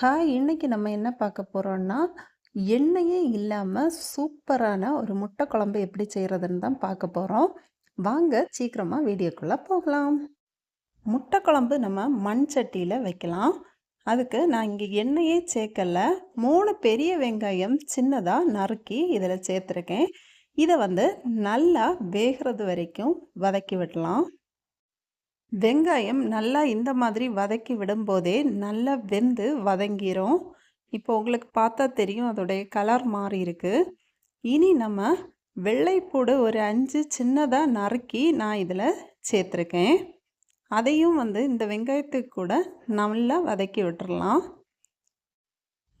Hi இன்னைக்கு நம்ம என்ன பார்க்க போகிறோன்னா எண்ணெயே இல்லாமல் சூப்பரான ஒரு முட்டை குழம்பு எப்படி செய்கிறதுன்னு தான் பார்க்க போகிறோம் வாங்க சீக்கிரமாக வீடியோக்குள்ளே போகலாம். முட்டை குழம்பு நம்ம மண் சட்டியில் வைக்கலாம். அதுக்கு நான் இங்கே எண்ணெயே சேர்க்கல. மூணு பெரிய வெங்காயம் சின்னதாக நறுக்கி இதில் சேர்த்துருக்கேன். இதை வந்து நல்லா வேகிறது வரைக்கும் வதக்கி விடலாம். வெங்காயம் நல்லா இந்த மாதிரி வதக்கி விடும்போதே நல்லா வெந்து வதங்கிரும். இப்போ உங்களுக்கு பார்த்தா தெரியும் அதோடைய கலர் மாறி இருக்கு. இனி நம்ம வெள்ளைப்பூடு ஒரு அஞ்சு சின்னதாக நறுக்கி நான் இதில் சேர்த்துருக்கேன். அதையும் வந்து இந்த வெங்காயத்துக்கு கூட நல்லா வதக்கி விட்டுறலாம்.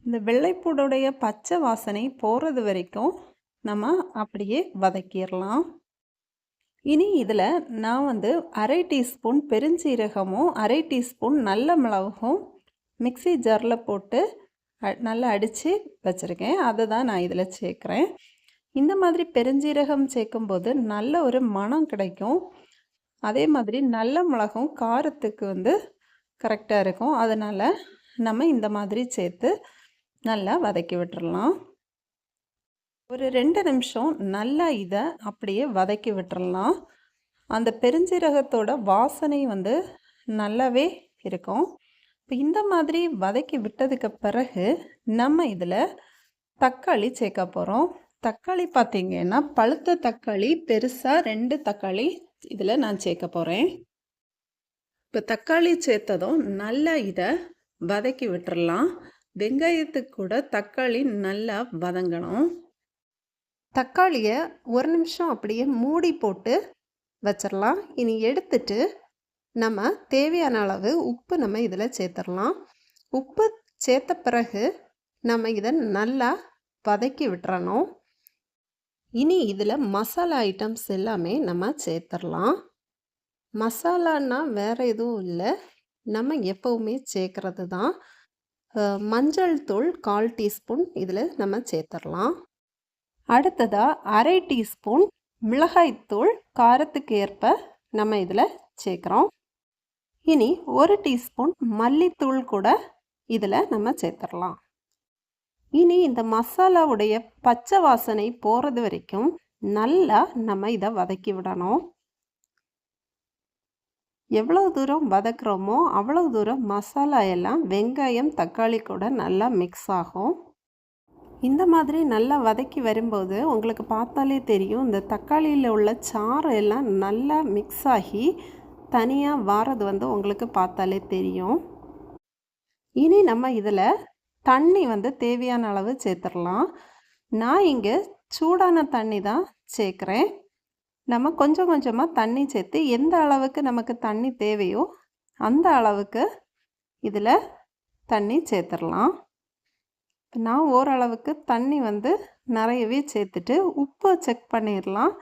இந்த வெள்ளைப்பூடுடைய பச்சை வாசனை போகிறது வரைக்கும் நம்ம அப்படியே வதக்கிரலாம். இனி இதில் நான் வந்து அரை டீஸ்பூன் பெருஞ்சீரகமும், அரை டீஸ்பூன் நல்ல மிளகும் மிக்ஸி ஜாரில் போட்டு அ நல்லா அடித்து வச்சுருக்கேன் அதை தான் நான் இதில் சேர்க்குறேன் இந்த மாதிரி பெருஞ்சீரகம் சேர்க்கும்போது நல்ல ஒரு மணம் கிடைக்கும். அதே மாதிரி நல்ல மிளகும் காரத்துக்கு வந்து கரெக்டாக இருக்கும். அதனால் நம்ம இந்த மாதிரி சேர்த்து நல்லா வதக்கி விட்டுறலாம். ஒரு ரெண்டு நிமிஷம் நல்லா இதை அப்படியே வதக்கி விட்டுறலாம். அந்த பெருஞ்சீரகத்தோட வாசனை வந்து நல்லாவே இருக்கும். இப்போ இந்த மாதிரி வதக்கி விட்டதுக்கு பிறகு நம்ம இதில் தக்காளி சேர்க்க போகிறோம் தக்காளி பார்த்தீங்கன்னா, பழுத்த தக்காளி பெருசாக ரெண்டு தக்காளி இதில் நான் சேர்க்க போகிறேன் இப்போ தக்காளி சேர்த்ததும் நல்லா இதை வதக்கி விட்டுறலாம். வெங்காயத்துக்கு கூட தக்காளி நல்லா வதங்கணும். தக்காளியை ஒரு நிமிஷம் அப்படியே மூடி போட்டு வச்சிடலாம் இனி எடுத்துட்டு நம்ம தேவையான அளவு உப்பு நம்ம இதில் சேர்த்துடலாம் உப்பு சேர்த்த பிறகு நம்ம இதை நல்லா வதக்கி விட்டுறணும். இனி இதில் மசாலா ஐட்டம்ஸ் எல்லாமே நம்ம சேர்த்துடலாம் மசாலான்னா வேற எதுவும் இல்லை. நம்ம எப்பவுமே சேர்க்கறது தான். மஞ்சள் தூள் 1/4 டீஸ்பூன் இதில் நம்ம சேர்த்துடலாம் அடுத்ததாக அரை டீஸ்பூன் மிளகாய் தூள் காரத்துக்கு ஏற்ப நம்ம இதில் சேர்க்குறோம் இனி ஒரு டீஸ்பூன் மல்லித்தூள் கூட இதில் நம்ம சேர்த்துடலாம் இனி இந்த மசாலாவுடைய பச்சை வாசனை போகிறது வரைக்கும் நல்லா நம்ம இதை வதக்கி விடணும். எவ்வளோ தூரம் வதக்குறோமோ, அவ்வளோ தூரம் மசாலா எல்லாம் வெங்காயம், தக்காளி கூட நல்லா மிக்ஸ் ஆகும். இந்த மாதிரி நல்லா வதக்கி வரும்போது உங்களுக்கு பார்த்தாலே தெரியும். இந்த தக்காளியில் உள்ள சாறு எல்லாம் நல்லா மிக்ஸ் ஆகி தனியாக வாரது வந்து உங்களுக்கு பார்த்தாலே தெரியும். இனி நம்ம இதில் தண்ணி வந்து தேவையான அளவு சேர்த்துடலாம் நான் இங்கே சூடான தண்ணி தான் சேர்க்குறேன் நம்ம கொஞ்சம் கொஞ்சமாக தண்ணி சேர்த்து எந்த அளவுக்கு நமக்கு தண்ணி தேவையோ, அந்த அளவுக்கு இதில் தண்ணி சேர்த்துடலாம் நான் ஓரளவுக்கு தண்ணி வந்து நிறையவே சேர்த்துட்டு உப்பு செக் பண்ணிடலாம்.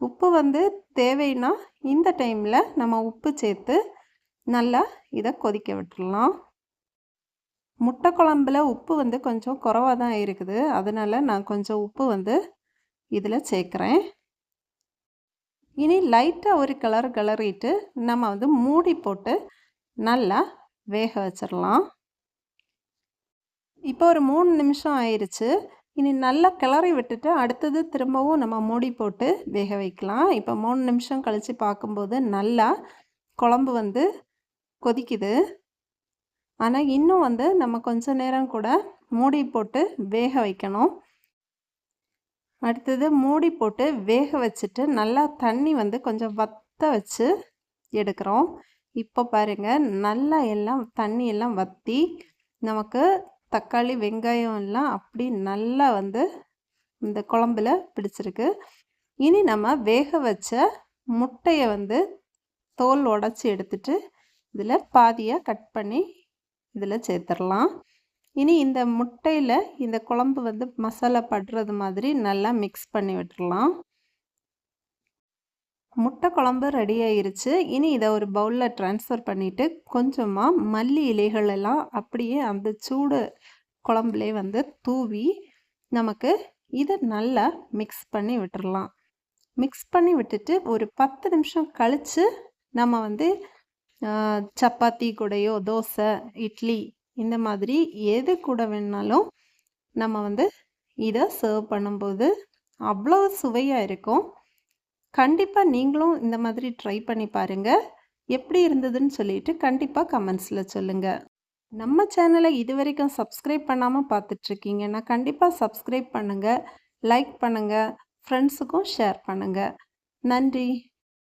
உப்பு வந்து தேவைன்னா இந்த டைமில் நம்ம உப்பு சேர்த்து நல்லா இதை கொதிக்க விட்டுடலாம். முட்டை குழம்புல உப்பு வந்து கொஞ்சம் குறவாக தான் இருக்குது. அதனால நான் கொஞ்சம் உப்பு வந்து இதில் சேர்க்குறேன். இனி லைட்டாக ஒரு கலர் கிளறிட்டு நம்ம வந்து மூடி போட்டு நல்லா வேக வச்சிடலாம். இப்போ ஒரு மூணு நிமிஷம் ஆயிடுச்சு இனி நல்லா கிளறி விட்டுட்டு அடுத்தது திரும்பவும் நம்ம மூடி போட்டு வேக வைக்கலாம். இப்போ மூணு நிமிஷம் கழிச்சு பார்க்கும்போது நல்லா குழம்பு வந்து கொதிக்குது. ஆனால் இன்னும் வந்து நம்ம கொஞ்ச நேரம் கூட மூடி போட்டு வேக வைக்கணும். அடுத்தது மூடி போட்டு வேக வச்சுட்டு நல்லா தண்ணி வந்து கொஞ்சம் வத்த வச்சு எடுக்கிறோம். இப்போ பாருங்க நல்லா எல்லாம் தண்ணி எல்லாம் வத்தி நமக்கு தக்காளி, வெங்காயம் எல்லாம் அப்படி நல்லா வந்து இந்த குழம்புல பிடிச்சிருக்கு. இனி நம்ம வேக வச்ச முட்டையை வந்து தோல் உடச்சி எடுத்துட்டு இதில் பாதியாக கட் பண்ணி இதில் சேர்த்துடலாம் இனி இந்த முட்டையில் இந்த குழம்பு வந்து மசாலா படுறது மாதிரி நல்லா மிக்ஸ் பண்ணி விட்டுடலாம் முட்டை குழம்பு ரெடி ஆயிருச்சு. இனி இதை ஒரு பவுலில் ட்ரான்ஸ்ஃபர் பண்ணிவிட்டு கொஞ்சமாக மல்லி இலைகள் எல்லாம் அப்படியே அந்த சூடு குழம்புலே வந்து தூவி நமக்கு இதை நல்லா மிக்ஸ் பண்ணி விட்டுடலாம் மிக்ஸ் பண்ணி விட்டுட்டு ஒரு 10 நிமிஷம் கழித்து நம்ம வந்து சப்பாத்தி கூடையோ தோசை, இட்லி இந்த மாதிரி எது கூட வேணாலும் நம்ம வந்து இதை சர்வ் பண்ணும்போது அவ்வளோ சுவையாக இருக்கும் கண்டிப்பாக நீங்களும் இந்த மாதிரி ட்ரை பண்ணி பாருங்கள் எப்படி இருந்ததுன்னு சொல்லிட்டு கண்டிப்பாக கமெண்ட்ஸில் சொல்லுங்கள் நம்ம சேனலை இது வரைக்கும் சப்ஸ்கிரைப் பண்ணாமல் பார்த்துட்ருக்கீங்கன்னா கண்டிப்பாக சப்ஸ்கிரைப் பண்ணுங்கள் லைக் பண்ணுங்கள் ஃப்ரெண்ட்ஸுக்கும் ஷேர் பண்ணுங்கள் நன்றி.